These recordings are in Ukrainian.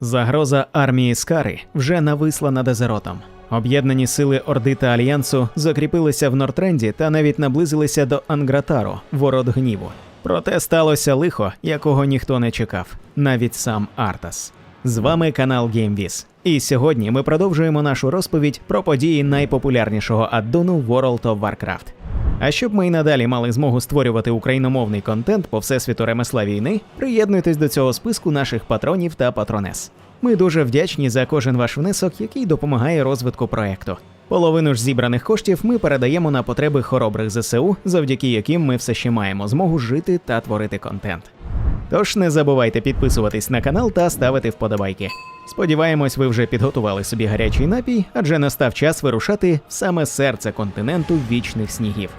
Загроза армії Скари вже нависла над Азеротом. Об'єднані сили Орди та Альянсу закріпилися в Нортренді та навіть наблизилися до Ангратару, ворот гніву. Проте сталося лихо, якого ніхто не чекав, навіть сам Артас. З вами канал GameViz. І сьогодні ми продовжуємо нашу розповідь про події найпопулярнішого аддону World of Warcraft. А щоб ми й надалі мали змогу створювати україномовний контент по всесвіту ремесла війни, приєднуйтесь до цього списку наших патронів та патронес. Ми дуже вдячні за кожен ваш внесок, який допомагає розвитку проекту. Половину ж зібраних коштів ми передаємо на потреби хоробрих ЗСУ, завдяки яким ми все ще маємо змогу жити та творити контент. Тож не забувайте підписуватись на канал та ставити вподобайки. Сподіваємось, ви вже підготували собі гарячий напій, адже настав час вирушати саме серце континенту вічних снігів.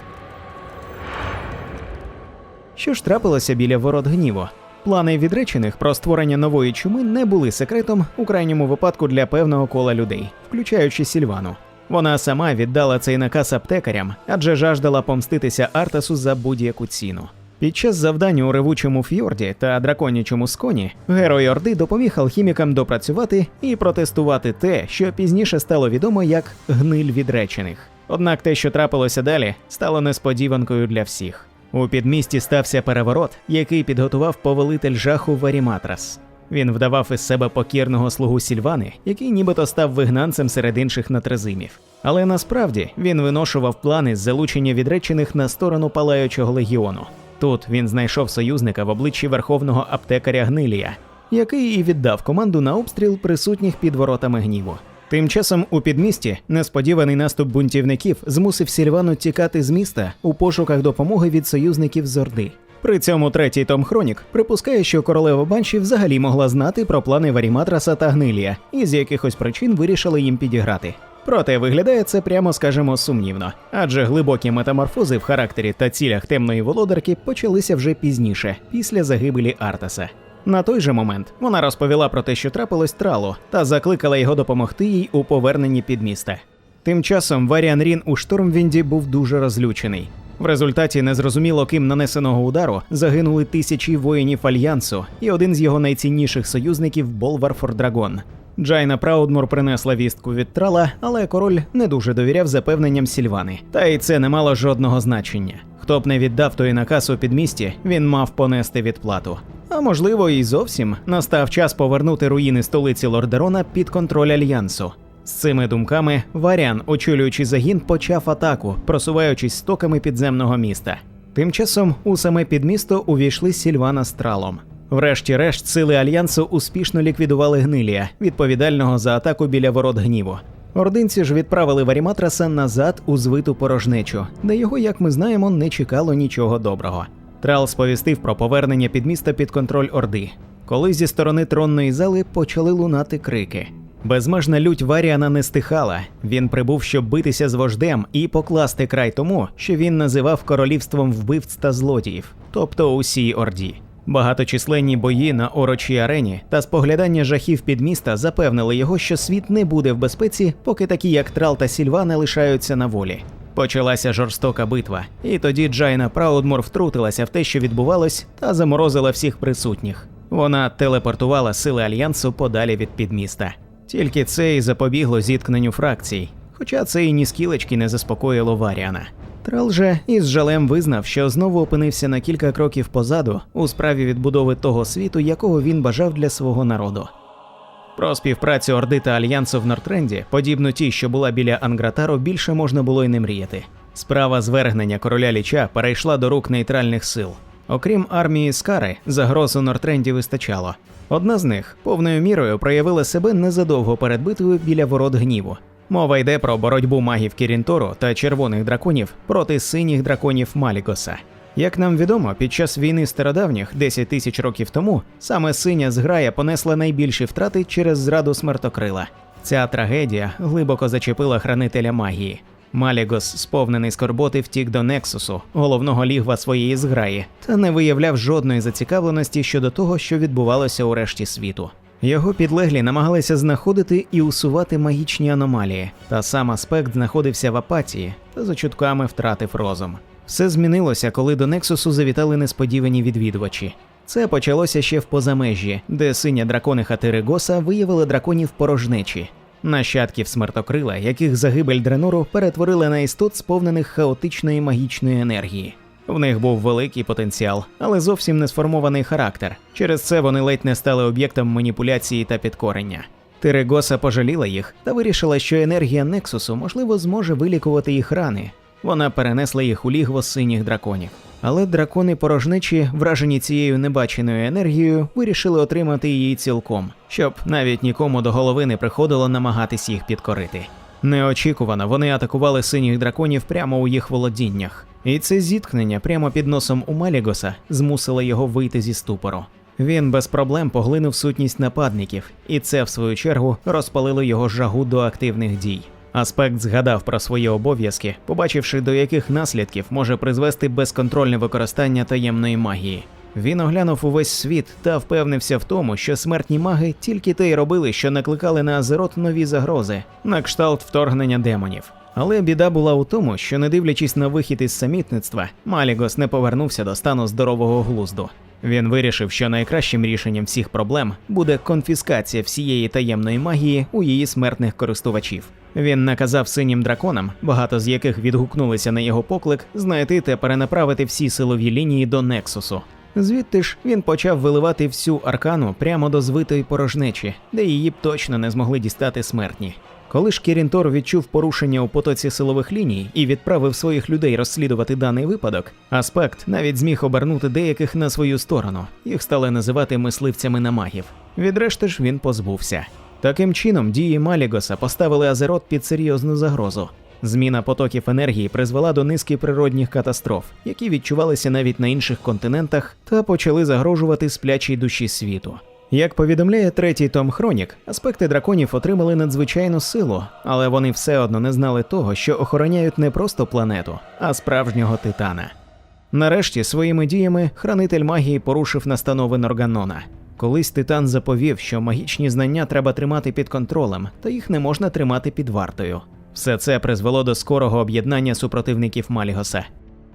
Що ж трапилося біля ворот гніву? Плани відречених про створення нової чуми не були секретом у крайньому випадку для певного кола людей, включаючи Сільвану. Вона сама віддала цей наказ аптекарям, адже жаждала помститися Артасу за будь-яку ціну. Під час завдання у ревучому фьорді та драконячому сконі герой Орди допоміг алхімікам допрацювати і протестувати те, що пізніше стало відомо як гниль відречених. Однак те, що трапилося далі, стало несподіванкою для всіх. У підмісті стався переворот, який підготував повелитель жаху Варіматрас. Він вдавав із себе покірного слугу Сільвани, який нібито став вигнанцем серед інших натрезимів. Але насправді він виношував плани з залучення відречених на сторону палаючого легіону. Тут він знайшов союзника в обличчі верховного аптекаря Гнилія, який і віддав команду на обстріл присутніх під воротами гніву. Тим часом у підмісті несподіваний наступ бунтівників змусив Сільвану тікати з міста у пошуках допомоги від союзників з Орди. При цьому третій Том Хронік припускає, що королева Банші взагалі могла знати про плани Варіматраса та Гнилія, і з якихось причин вирішила їм підіграти. Проте виглядає це прямо скажемо сумнівно, адже глибокі метаморфози в характері та цілях темної володарки почалися вже пізніше, після загибелі Артаса. На той же момент вона розповіла про те, що трапилось тралу, та закликала його допомогти їй у поверненні під міста. Тим часом Варіан Рін у Штормвінді був дуже розлючений. В результаті незрозуміло ким нанесеного удару загинули тисячі воїнів альянсу і один з його найцінніших союзників Болварфор Драгон. Джайна Праудмур принесла вістку від трала, але король не дуже довіряв запевненням Сільвани. Та й це не мало жодного значення. Хто б не віддав той наказ у підмісті, він мав понести відплату. А можливо, і зовсім настав час повернути руїни столиці Лордерона під контроль альянсу. З цими думками Варян, очолюючи загін, почав атаку, просуваючись стоками підземного міста. Тим часом у саме підмісто увійшли Сільвана з тралом. Врешті-решт, сили альянсу успішно ліквідували гнилія, відповідального за атаку біля ворот гніву. Ординці ж відправили Варіматраса назад у звиту порожнечу, де його, як ми знаємо, не чекало нічого доброго. Трал сповістив про повернення підміста під контроль Орди, коли зі сторони тронної зали почали лунати крики. Безмежна лють Варіана не стихала. Він прибув, щоб битися з вождем і покласти край тому, що він називав королівством вбивць та злодіїв, тобто усій Орді. Багаточисленні бої на орочій арені та споглядання жахів під міста запевнили його, що світ не буде в безпеці, поки такі, як Трал та Сільвана, лишаються на волі. Почалася жорстока битва, і тоді Джайна Праудмор втрутилася в те, що відбувалось, та заморозила всіх присутніх. Вона телепортувала сили альянсу подалі від підміста. Тільки це і запобігло зіткненню фракцій, хоча це і ні скілечки не заспокоїло Варіана. Трал же із жалем визнав, що знову опинився на кілька кроків позаду у справі відбудови того світу, якого він бажав для свого народу. Про співпрацю Орди та Альянсу в Нортренді, подібно тій, що була біля Ангратару, більше можна було й не мріяти. Справа звергнення короля Ліча перейшла до рук нейтральних сил. Окрім армії Скари, загроз Нортренді вистачало. Одна з них повною мірою проявила себе незадовго перед битвою біля ворот гніву. Мова йде про боротьбу магів Кірінтору та червоних драконів проти синіх драконів Малігоса. Як нам відомо, під час війни стародавніх 10 тисяч років тому саме синя зграя понесла найбільші втрати через зраду смертокрила. Ця трагедія глибоко зачепила хранителя магії. Малігос, сповнений скорботи, втік до Нексусу, головного лігва своєї зграї, та не виявляв жодної зацікавленості щодо того, що відбувалося у решті світу. Його підлеглі намагалися знаходити і усувати магічні аномалії, та сам аспект знаходився в апатії та за чутками втратив розум. Все змінилося, коли до Нексусу завітали несподівані відвідувачі. Це почалося ще в позамежжі, де синя дракониха Терегоса виявила драконів порожнечі, нащадків смертокрила, яких загибель Дренору перетворила на істот, сповнених хаотичної магічної енергії. В них був великий потенціал, але зовсім не сформований характер. Через це вони ледь не стали об'єктом маніпуляції та підкорення. Терегоса пожаліла їх та вирішила, що енергія Нексусу можливо зможе вилікувати їх рани. Вона перенесла їх у лігво синіх драконів. Але дракони порожничі, вражені цією небаченою енергією, вирішили отримати її цілком, щоб навіть нікому до голови не приходило намагатись їх підкорити. Неочікувано вони атакували синіх драконів прямо у їх володіннях, і це зіткнення прямо під носом у Малігоса змусило його вийти зі ступору. Він без проблем поглинув сутність нападників, і це, в свою чергу, розпалило його жагу до активних дій. Аспект згадав про свої обов'язки, побачивши, до яких наслідків може призвести безконтрольне використання таємної магії. Він оглянув увесь світ та впевнився в тому, що смертні маги тільки те й робили, що накликали на Азерот нові загрози, на кшталт вторгнення демонів. Але біда була у тому, що, не дивлячись на вихід із самітництва, Малігос не повернувся до стану здорового глузду. Він вирішив, що найкращим рішенням всіх проблем буде конфіскація всієї таємної магії у її смертних користувачів. Він наказав синім драконам, багато з яких відгукнулися на його поклик, знайти та перенаправити всі силові лінії до Нексусу. Звідти ж він почав виливати всю аркану прямо до звитої порожнечі, де її б точно не змогли дістати смертні. Коли ж Кірінтор відчув порушення у потоці силових ліній і відправив своїх людей розслідувати даний випадок, аспект навіть зміг обернути деяких на свою сторону. Їх стали називати мисливцями на магів. Відрешти ж він позбувся. Таким чином, дії Малігоса поставили Азерот під серйозну загрозу. Зміна потоків енергії призвела до низки природних катастроф, які відчувалися навіть на інших континентах та почали загрожувати сплячій душі світу. Як повідомляє третій Том Хронік, аспекти драконів отримали надзвичайну силу, але вони все одно не знали того, що охороняють не просто планету, а справжнього титана. Нарешті своїми діями хранитель магії порушив настанови Норганона. Колись титан заповів, що магічні знання треба тримати під контролем, та їх не можна тримати під вартою. Все це призвело до скорого об'єднання супротивників Малігоса.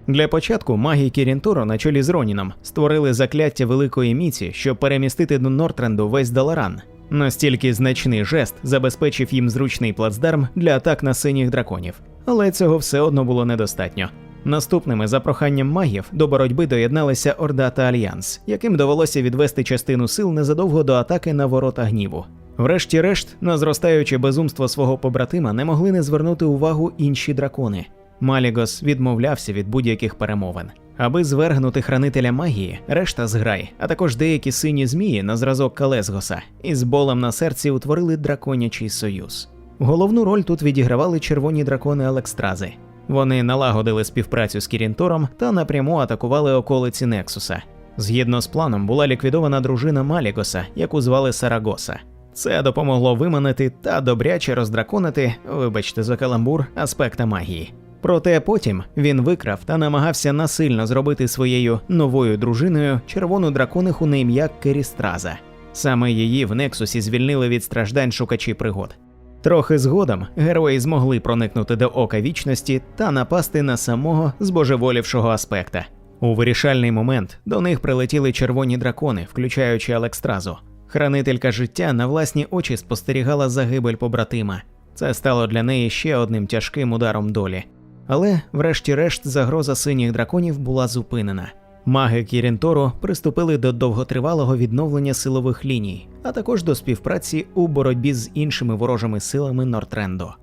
Для початку маги Кірінторо на чолі з Роніном створили закляття великої міці, щоб перемістити до Нортренду весь Даларан. Настільки значний жест забезпечив їм зручний плацдарм для атак на синіх драконів, але цього все одно було недостатньо. Наступними за проханням магів до боротьби доєдналися Орда та Альянс, яким довелося відвести частину сил незадовго до атаки на ворота гніву. Врешті-решт, на зростаюче безумство свого побратима не могли не звернути увагу інші дракони. Малігос відмовлявся від будь-яких перемовин. Аби звергнути хранителя магії, решта зграй, а також деякі сині змії на зразок Калесгоса, із болем на серці утворили драконячий союз. Головну роль тут відігравали червоні дракони Алекстрази. Вони налагодили співпрацю з Кірінтором та напряму атакували околиці Нексуса. Згідно з планом була ліквідована дружина Малігоса, яку звали Сарагоса. Це допомогло виманити та добряче роздраконити, вибачте за каламбур, аспекта магії. Проте потім він викрав та намагався насильно зробити своєю новою дружиною червону дракониху на ім'я Керістраза. Саме її в Нексусі звільнили від страждань шукачі пригод. Трохи згодом герої змогли проникнути до ока вічності та напасти на самого збожеволівшого аспекта. У вирішальний момент до них прилетіли червоні дракони, включаючи Алекстразу. Хранителька життя на власні очі спостерігала загибель побратима. Це стало для неї ще одним тяжким ударом долі. Але, врешті-решт, загроза синіх драконів була зупинена. Маги Кірінторо приступили до довготривалого відновлення силових ліній, а також до співпраці у боротьбі з іншими ворожими силами Нортренду.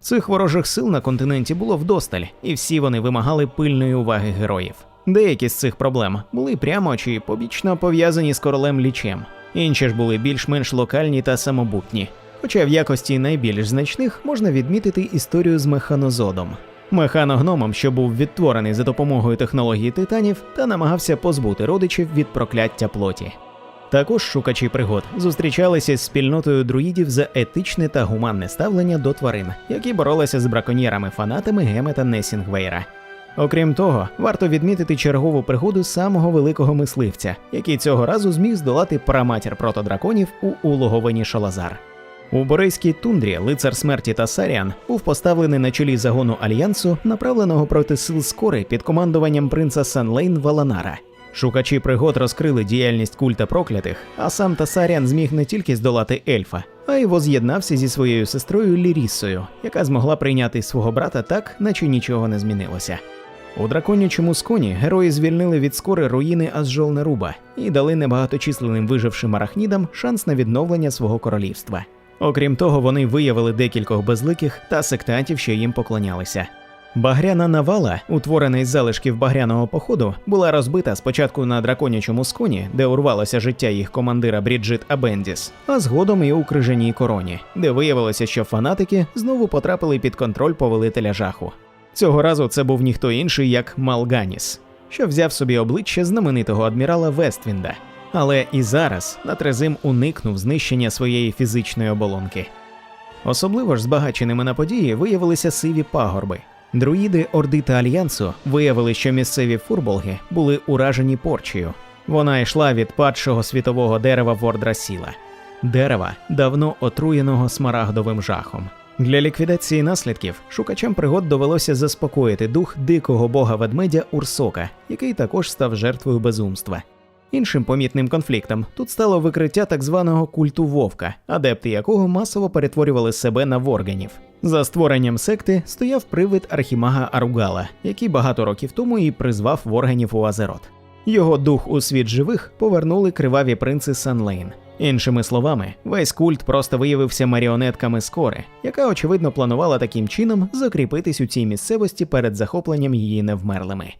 Цих ворожих сил на континенті було вдосталь, і всі вони вимагали пильної уваги героїв. Деякі з цих проблем були прямо чи побічно пов'язані з королем лічем, інші ж були більш-менш локальні та самобутні. Хоча в якості найбільш значних можна відмітити історію з механозодом. Механогномом, що був відтворений за допомогою технології титанів та намагався позбути родичів від прокляття плоті. Також шукачі пригод зустрічалися з спільнотою друїдів за етичне та гуманне ставлення до тварин, які боролися з браконьєрами-фанатами Гемета Несінгвейра. Окрім того, варто відмітити чергову пригоду самого великого мисливця, який цього разу зміг здолати праматір протодраконів у улоговині Шалазар. У Борейській тундрі лицар смерті Тасаріан був поставлений на чолі загону альянсу, направленого проти сил скори під командуванням принца Санлейн Валанара. Шукачі пригод розкрили діяльність культа проклятих, а сам Тасаріан зміг не тільки здолати ельфа, а й воз'єднався зі своєю сестрою Лірісою, яка змогла прийняти свого брата так, наче нічого не змінилося. У драконячому сконі герої звільнили від скори руїни Азжолнеруба і дали небагаточисленним вижившим арахнідам шанс на відновлення свого королівства. Окрім того, вони виявили декількох безликих та сектантів, що їм поклонялися. Багряна навала, утворена із залишків багряного походу, була розбита спочатку на драконячому сконі, де урвалося життя їх командира Бріджит Абендіс, а згодом і у крижаній короні, де виявилося, що фанатики знову потрапили під контроль повелителя жаху. Цього разу це був ніхто інший, як Малганіс, що взяв собі обличчя знаменитого адмірала Вествінда. Але і зараз Натрезим уникнув знищення своєї фізичної оболонки. Особливо ж збагаченими на події виявилися сиві пагорби. Друїди Орди та Альянсу виявили, що місцеві фурболги були уражені порчею. Вона йшла від падшого світового дерева Вордрасіла, дерева, давно отруєного смарагдовим жахом. Для ліквідації наслідків шукачам пригод довелося заспокоїти дух дикого бога ведмедя Урсока, який також став жертвою безумства. Іншим помітним конфліктом тут стало викриття так званого культу вовка, адепти якого масово перетворювали себе на ворганів. За створенням секти стояв привид архімага Аругала, який багато років тому і призвав ворганів у Азерот. Його дух у світ живих повернули криваві принци Санлейн. Іншими словами, весь культ просто виявився маріонетками скори, яка очевидно планувала таким чином закріпитись у цій місцевості перед захопленням її невмерлими.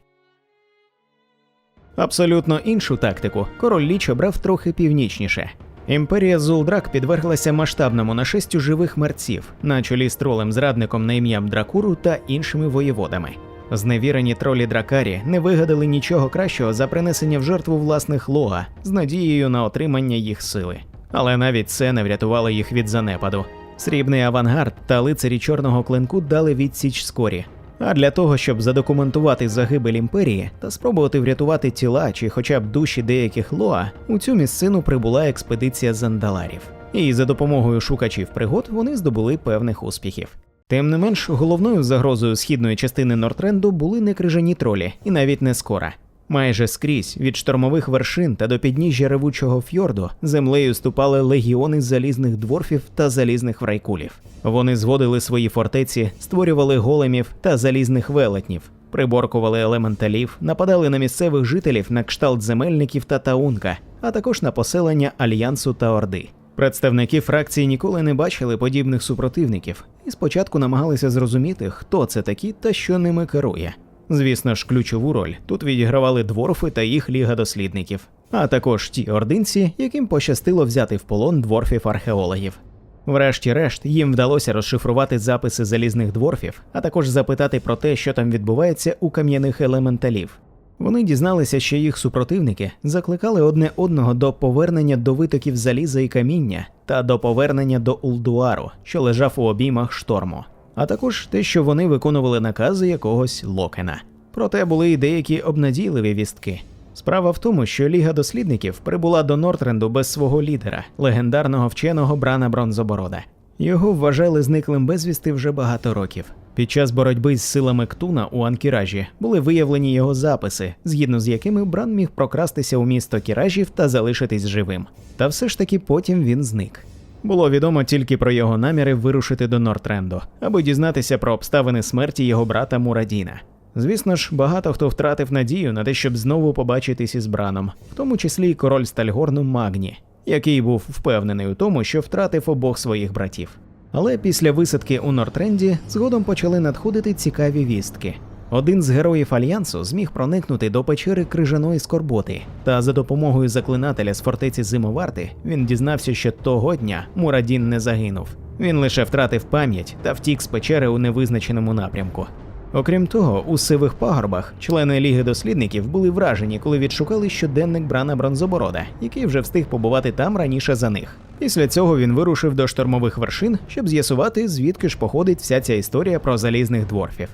Абсолютно іншу тактику король Ліч обрав трохи північніше. Імперія Зулдрак підверглася масштабному нашестю живих мерців на чолі з тролем зрадником на ім'ям Дракуру та іншими воєводами. Зневірені тролі Дракарі не вигадали нічого кращого за принесення в жертву власних лога з надією на отримання їх сили. Але навіть це не врятувало їх від занепаду. Срібний авангард та лицарі чорного клинку дали відсіч скорі. А для того, щоб задокументувати загибель імперії та спробувати врятувати тіла чи хоча б душі деяких лоа, у цю місцину прибула експедиція зандаларів. І за допомогою шукачів пригод вони здобули певних успіхів. Тим не менш, головною загрозою східної частини Нортренду були не крижані тролі, і навіть не скора. Майже скрізь від штормових вершин та до підніжжя ревучого фьорду землею ступали легіони залізних дворфів та залізних врайкулів. Вони зводили свої фортеці, створювали големів та залізних велетнів, приборкували елементалів, нападали на місцевих жителів на кшталт земельників та таунка, а також на поселення Альянсу та Орди. Представники фракції ніколи не бачили подібних супротивників і спочатку намагалися зрозуміти, хто це такі та що ними керує. Звісно ж, ключову роль тут відігравали дворфи та їх ліга дослідників, а також ті ординці, яким пощастило взяти в полон дворфів археологів. Врешті-решт, їм вдалося розшифрувати записи залізних дворфів, а також запитати про те, що там відбувається у кам'яних елементалів. Вони дізналися, що їх супротивники закликали одне одного до повернення до витоків заліза і каміння та до повернення до Улдуару, що лежав у обіймах шторму, а також те, що вони виконували накази якогось Локена. Проте були й деякі обнадійливі вістки. Справа в тому, що Ліга дослідників прибула до Нортренду без свого лідера, легендарного вченого Брана Бронзоборода. Його вважали зниклим безвісти вже багато років. Під час боротьби з силами Ктуна у Анкіражі були виявлені його записи, згідно з якими Бран міг прокрастися у місто Кіражів та залишитись живим. Та все ж таки потім він зник. Було відомо тільки про його наміри вирушити до Нортренду, аби дізнатися про обставини смерті його брата Мурадіна. Звісно ж, багато хто втратив надію на те, щоб знову побачитись із Браном, в тому числі й король Стальгорну Магні, який був впевнений у тому, що втратив обох своїх братів. Але після висадки у Нортренді згодом почали надходити цікаві вістки. Один з героїв альянсу зміг проникнути до печери крижаної скорботи, та за допомогою заклинателя з фортеці Зимоварти він дізнався, що того дня Мурадін не загинув. Він лише втратив пам'ять та втік з печери у невизначеному напрямку. Окрім того, у сивих пагорбах члени Ліги дослідників були вражені, коли відшукали щоденник Брана Бронзоборода, який вже встиг побувати там раніше за них. Після цього він вирушив до штормових вершин, щоб з'ясувати, звідки ж походить вся ця історія про залізних дворфів.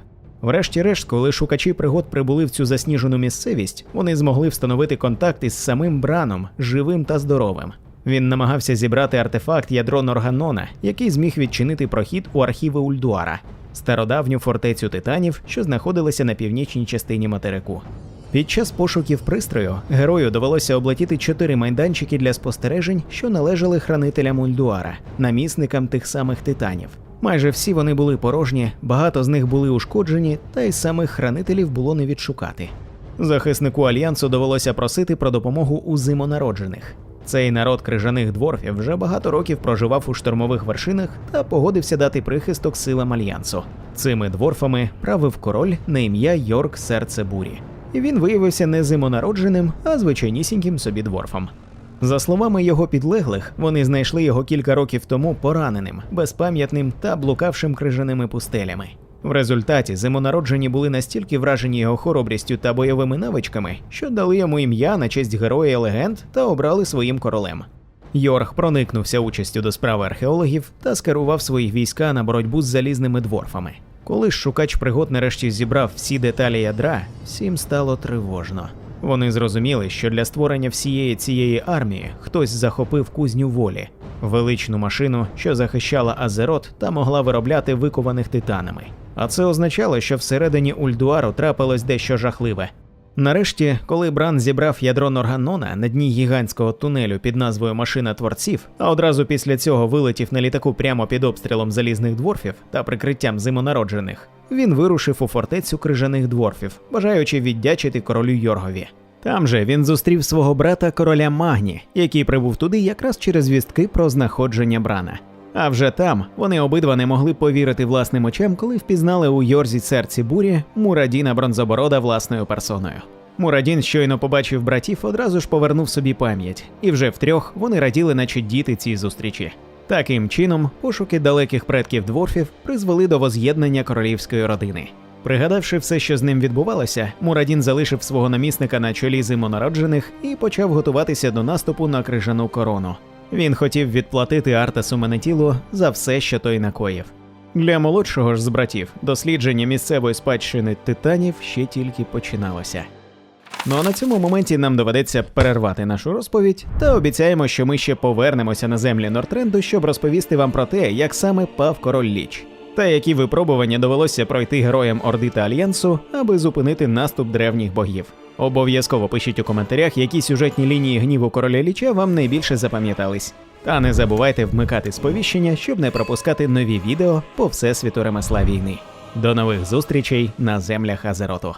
Врешті-решт, коли шукачі пригод прибули в цю засніжену місцевість, вони змогли встановити контакт із самим Браном, живим та здоровим. Він намагався зібрати артефакт ядро Норганона, який зміг відчинити прохід у архіви Ульдуара, стародавню фортецю титанів, що знаходилася на північній частині материку. Під час пошуків пристрою герою довелося облетіти чотири майданчики для спостережень, що належали хранителям Ульдуара, намісникам тих самих титанів. Майже всі вони були порожні, багато з них були ушкоджені, та й самих хранителів було не відшукати. Захиснику альянсу довелося просити про допомогу у зимонароджених. Цей народ крижаних дворфів вже багато років проживав у штормових вершинах та погодився дати прихисток силам альянсу. Цими дворфами правив король на ім'я Йорк Серце Бурі. І він виявився не зимонародженим, а звичайнісіньким собі дворфом. За словами його підлеглих, вони знайшли його кілька років тому пораненим, безпам'ятним та блукавшим крижаними пустелями. В результаті зимонароджені були настільки вражені його хоробрістю та бойовими навичками, що дали йому ім'я на честь героя легенд та обрали своїм королем. Йорг проникнувся участю до справи археологів та скерував свої війська на боротьбу з залізними дворфами. Коли шукач пригод нарешті зібрав всі деталі ядра, всім стало тривожно. Вони зрозуміли, що для створення всієї цієї армії хтось захопив кузню волі, величну машину, що захищала Азерот та могла виробляти викованих титанами. А це означало, що всередині Ульдуару трапилось дещо жахливе. Нарешті, коли Бран зібрав ядро Норганона на дні гігантського тунелю під назвою Машина творців, а одразу після цього вилетів на літаку прямо під обстрілом залізних дворфів та прикриттям зимонароджених, він вирушив у фортецю крижаних дворфів, бажаючи віддячити королю Йоргові. Там же він зустрів свого брата короля Магні, який прибув туди якраз через вістки про знаходження Брана. А вже там вони обидва не могли повірити власним очам, коли впізнали у Йорзі серці бурі Мурадіна Бронзоборода власною персоною. Мурадін щойно побачив братів, одразу ж повернув собі пам'ять, і вже втрьох вони раділи, наче діти цій зустрічі. Таким чином, пошуки далеких предків дворфів призвели до воз'єднання королівської родини. Пригадавши все, що з ним відбувалося, Мурадін залишив свого намісника на чолі зимонароджених і почав готуватися до наступу на крижану корону. Він хотів відплатити Артасу Менетілу за все, що той накоїв. Для молодшого ж з братів дослідження місцевої спадщини титанів ще тільки починалося. Ну а на цьому моменті нам доведеться перервати нашу розповідь та обіцяємо, що ми ще повернемося на землі Нортренду, щоб розповісти вам про те, як саме пав король Ліч, та які випробування довелося пройти героям Орди та Альянсу, аби зупинити наступ древніх богів. Обов'язково пишіть у коментарях, які сюжетні лінії гніву короля Ліча вам найбільше запам'ятались. Та не забувайте вмикати сповіщення, щоб не пропускати нові відео по всесвіту ремесла війни. До нових зустрічей на землях Азероту.